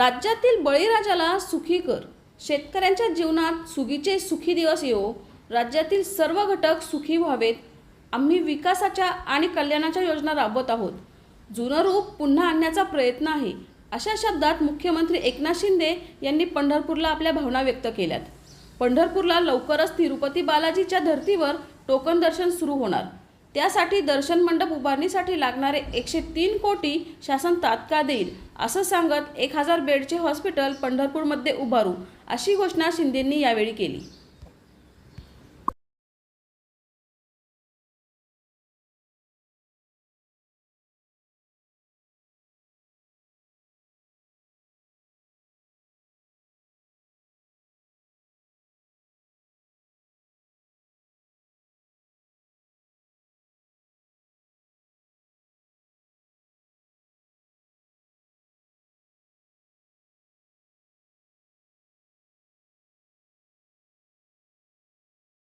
राज्यातील बळीराजाला सुखी कर. शेतकऱ्यांच्या जीवनात सुगीचे सुखी दिवस येवो. राज्यातील सर्व घटक सुखी व्हावेत. आम्ही विकासाच्या आणि कल्याणाच्या योजना राबवत आहोत. जुनं रूप पुन्हा आणण्याचा प्रयत्न आहे अशा शब्दात मुख्यमंत्री एकनाथ शिंदे यांनी पंढरपूरला आपल्या भावना व्यक्त केल्यात. पंढरपूरला लवकरच तिरुपती बालाजीच्या धर्तीवर टोकन दर्शन सुरू होणार. त्यासाठी दर्शन मंडप उभारणीसाठी लागणारे एकशे तीन कोटी शासन तात्काळ देईल असं सांगत एक हजार बेडचे हॉस्पिटल पंढरपूरमध्ये उभारू अशी घोषणा शिंदेंनी यावेळी केली.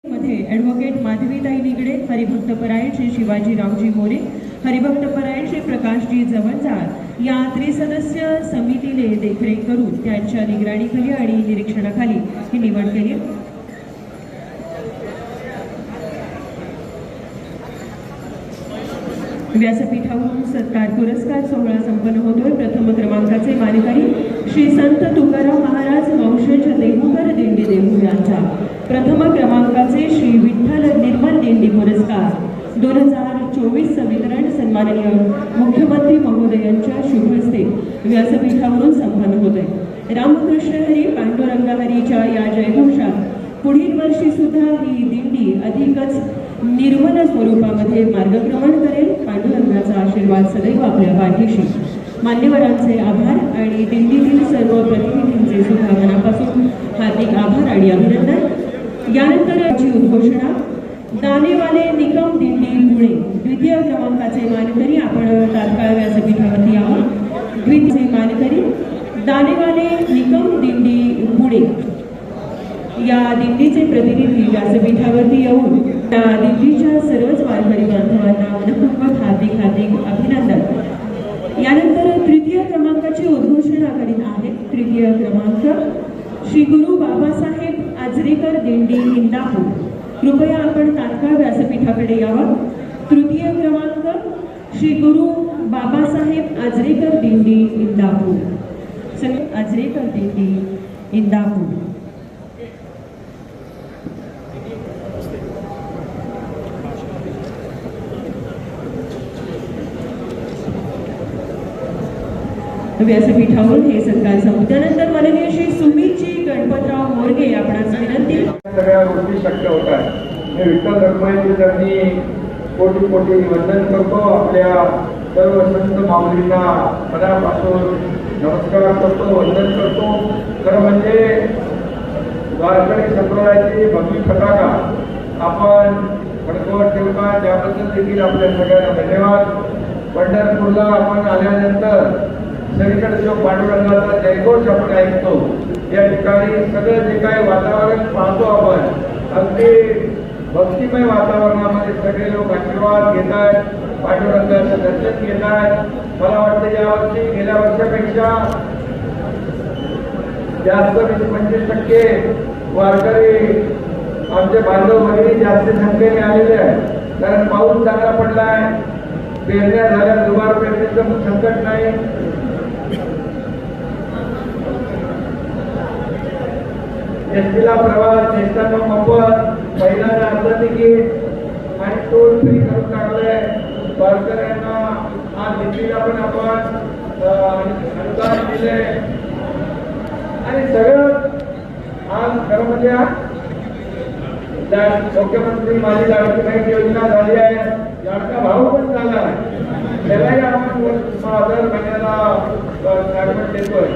मध्ये ॲडव्होकेट माधवीताई निगडे हरिभक्तपरायण श्री शिवाजीरावजी मोरे हरिभक्तपरायण श्री प्रकाशजी जवळजार या त्रिसदस्य समितीने देखरेख करून त्यांच्या निगराणीखाली आणि निरीक्षणाखाली ही निवड केली. व्यासपीठावरून सत्कार पुरस्कार सोहळा संपन्न होतोय. प्रथम क्रमांकाचे मानकरी श्री संत तुकाराम महाराज वंशज देहूकर दिंडी देहू यांचा प्रथम क्रमांकाचे श्री विठ्ठल निर्मल दिंडी पुरस्कार. दोन हजार चोवीस वितरण सन्माननीय मुख्यमंत्री महोदयांच्या शुभ हस्ते व्यासपीठावरून संपन्न होते. रामकृष्ण हरी पांडुरंगहरीच्या या जयघोषात पुढील वर्षी सुद्धा ही दिंडी अधिकच निर्मल स्वरूपामध्ये मार्गक्रमण करेल. पांडुरंगाचा आशीर्वाद सदैव आपल्या पाठीशी. मान्यवरांचे आभार आणि दिंडीतील सर्व प्रतिनिधींचे सुद्धा मनापासून हार्दिक आभार आणि अभिनंदन. यानंतरची उद्घोषणा. दानेवाले निकम दिंडी पुणे. द्वितीय क्रमांकाचे मानकरी आपण तात्काळ व्यासपीठावरती आहोत. द्वितीय मानकरी दानेवाले निकम दिंडी पुणे. या दिंडीचे प्रतिनिधी व्यासपीठावरती येऊन त्या दिंडीच्या सर्वच वारकरी बांधवांना मनपूर्वक हार्दिक हार्दिक अभिनंदन. यानंतर तृतीय क्रमांकाची उद्घोषणा करीत आहे तृतीय क्रमांक श्री गुरु बाबासाहेब आजरेकर दिंडी इंदापूर. कृपया आपण तात्काळ व्यासपीठाकडे यावं. तृतीय क्रमांक श्री गुरु बाबासाहेब आजरेकर दिंडी इंदापूर. सगळे आजरेकर दिंडी इंदापूर. व्यासपीठावरून हे सत्कार जाऊ त्यानंतर माननीय श्री सुमितजी गणपतराव मोरगे आपणास विनंती. सगळ्या गोष्टी शक्य होतात विठ्ठल रखुमाईची त्यांनी कोटी कोटी वंदन करतो. आपल्या सर्व संत माऊलींना मनापासून नमस्कार करतो वंदन करतो. खरं म्हणजे वारकरी संप्रदायाची भगवी फटाका आपण फडकवत ठेवता त्याबद्दल देखील आपल्या सगळ्यांना धन्यवाद. पंढरपूरला आपण आल्यानंतर सगळीकडे जो पांडुरंगाचा जयघोष आपण ऐकतो. या ठिकाणी सगळं जे काही वातावरण पाहतो आपण अगदी भक्तिमय वातावरणामध्ये सगळे लोक आशीर्वाद घेत आहेत पांडुरंगाचं दर्शन घेत आहेत मला वाटतं यावर्षी गेल्या वर्षापेक्षा जास्त म्हणजे पंचवीस टक्के वारकरी आमचे बांधव भगिनी जास्त संख्येने आलेले आहेत. कारण पाऊस चांगला पडला आहे पेरण्या झाल्या दुबार पेरणीचं संकट नाही. एसटीला प्रवास ज्येष्ठांना मोफत महिलांना अर्ध तिकीट आणि टोल फ्री करून टाकलंय वारकऱ्यांना आज दिल्लीला पण आपण अनुदान दिले आणि सगळं आज खरं म्हणजे मुख्यमंत्री माझी लाडकी बहीण योजना झाली आहे. लाडका भाऊ पण झाला. त्यालाही आपण दर महिन्याला गाडवट देतोय.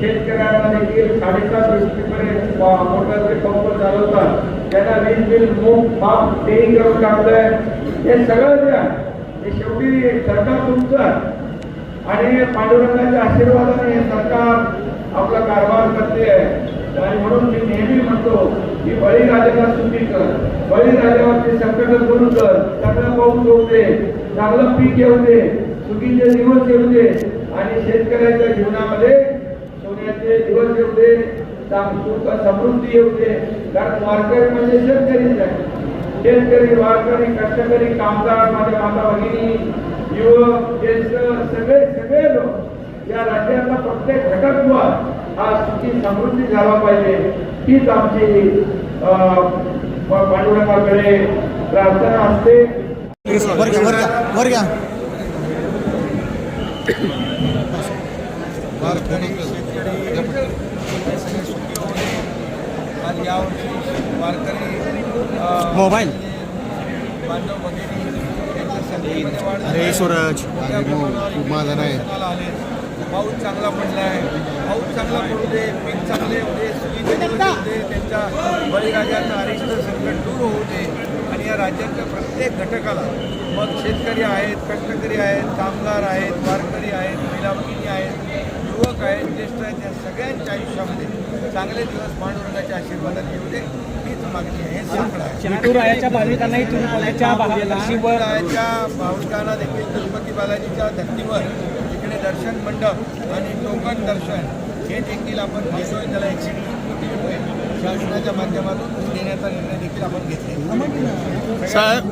शेतकऱ्यांना देखील साडेसात रुपयेपर्यंत मोटरचे पंप चालवतात. त्यांना वीज बिल मूग माफ तेही करून टाकलंय हे सगळं द्या हे शेवटी सरकार तुमचं आणि पांडुरंगाच्या आशीर्वादाने हे सरकार आपला कारभार करते आहे. आणि म्हणून मी नेहमी म्हणतो की बळीराजाला सुखी कर. बळीराजावरती संकट दूर कर. चांगला पाऊस येऊ दे चांगलं पीक येऊ दे सुखीचे दिवस येऊ दे. आणि शेतकऱ्याच्या जीवनामध्ये सोने दिवस येऊ दे सुख समृद्धी येऊ दे कारण वारकरी म्हणजे शेतकरीच आहे शेतकरी वारकरी कष्टकरी कामगार माझ्या माता भगिनी युवक ज्येष्ठ सगळे सगळे लोक या राज्यातला प्रत्येक घटक हा सुखी समृद्धी झाला पाहिजे. हीच आमची पांडुरंगाकडे प्रार्थना असते. वर घ्या वर घ्या वर घ्या आज यावर्षी वारकरी मोबाईल? बांधव झाली अरे आहे. सूरज माझा नाही. पाऊस चांगला पडला आहे. पाऊस चांगला पडू दे पीक चांगले होऊ दे त्यांच्या बळीराजाचं अरिष्ट संकट दूर होऊ दे. आणि या राज्याच्या प्रत्येक घटकाला मग शेतकरी आहेत कष्टकरी आहेत कामगार आहेत वारकरी आहेत महिला भगिनी आहेत युवक आहेत ज्येष्ठ आहेत या सगळ्यांच्या आयुष्यामध्ये चांगले दिवस पांडुरंगाच्या आशीर्वादाने येऊ दे हीच मागणी आहे. आहे. विठुरायाच्या भाविकांनाही तुरुंगाच्या वर्षीवर विठुरायाच्या भाविकांना देखील गणपती बालाजीच्या धर्तीवर इकडे दर्शन मंडप आणि टोकन दर्शन हे देखील आपण घेतोय. त्याला एकशे कोटी रुपये शासनाच्या माध्यमातून देण्याचा निर्णय देखील आपण घेतले साहेब